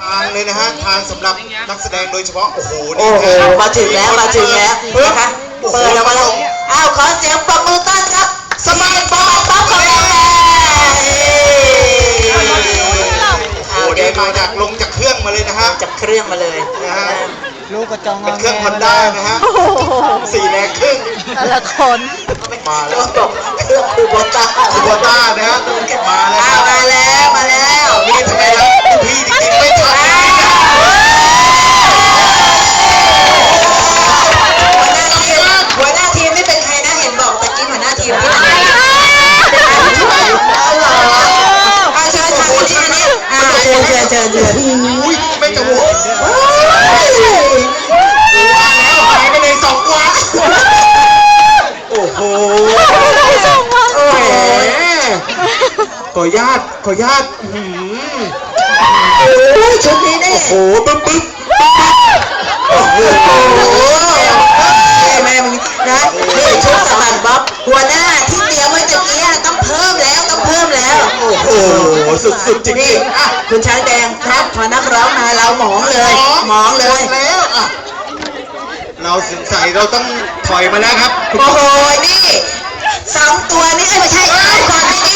ทางเลยนะฮะทางสำหรับนักแสดงโดยเฉพาะโอ้โหโอ้นี่โหนะมาถึงแล้วมาถึงแล้วเฮ้ยนะคะโอ้โหเปิดออกมาแล้วอ้าวขอเสียงปรบมือต้อนรับสมัยบอลป๊อปของเราโอ้โหนี่มาจากลงจากเครื่องมาเลยนะฮะจับเครื่องมาเลยนะฮะลูกกระจองเป็นเครื่องฮอนด้านะฮะสี่แรงครึ่งแต่ละคนมาแล้แล้ววบอกเครื่องคูโบต้าคูโบต้านะฮะมาแล้วอ้าวมาแล้วมาแล้วนี่ทำไมครับ เชิญเชิญเชิญเชิญอุ้ยไม่กระโดดโอ้ยว่าแล้วหายไปเลยสองวันโอ้โหโอ้แหยมขออนุญาตขออนุญาตอื้อหือโอ้ยชุดนี้นี่โอ้โหปึ๊บปึ๊บโอ้โหแม่มึงนะนี่ชุดสะบัดบ๊อบหัวหน้า สุดๆจรินี่งๆอะ คุณช้างแดงครับพอนักร้องมาเราหมองเลยหมองเลย หมดแล้วอะเราสงสัยเราต้องถอยมาแล้วครับคุณโอ้โห นี่สองตัวนี่เอ้ยไม่ใช่เอาก่อนนี่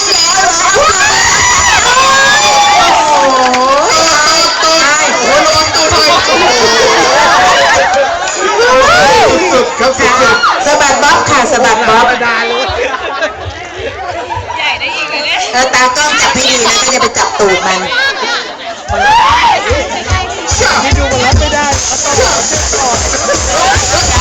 เลยเนี่ยเออตากล้องจับให้ดีนะก็จะไปจับตูดมันๆช่าให้ดูกันแล้วไม่ได้เอาต้องโ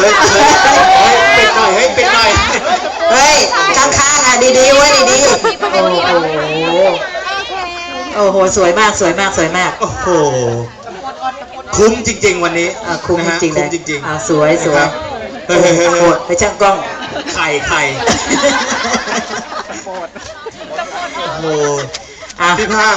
ฮ้ยเฮ้ยเฮ้ยเฮ้ยปิดหน่อยเฮ้ยปิดหน่อยเฮ้ยข้างๆอะดีๆไว้ดีๆโอ้โหโอ้โหสวยมากสวยมากสวยมาก โอ้โหคุ้มจริง ๆ วันนี้อะคุ้มนะฮะจริงๆเลคุ้ยมจริงอะสวยสวยเฮ้ยเฮ้ยเฮ้ยโหเฮ้ยดไปช่างกล้อง ไข่ไข่โอ้โหอะพี่ภาค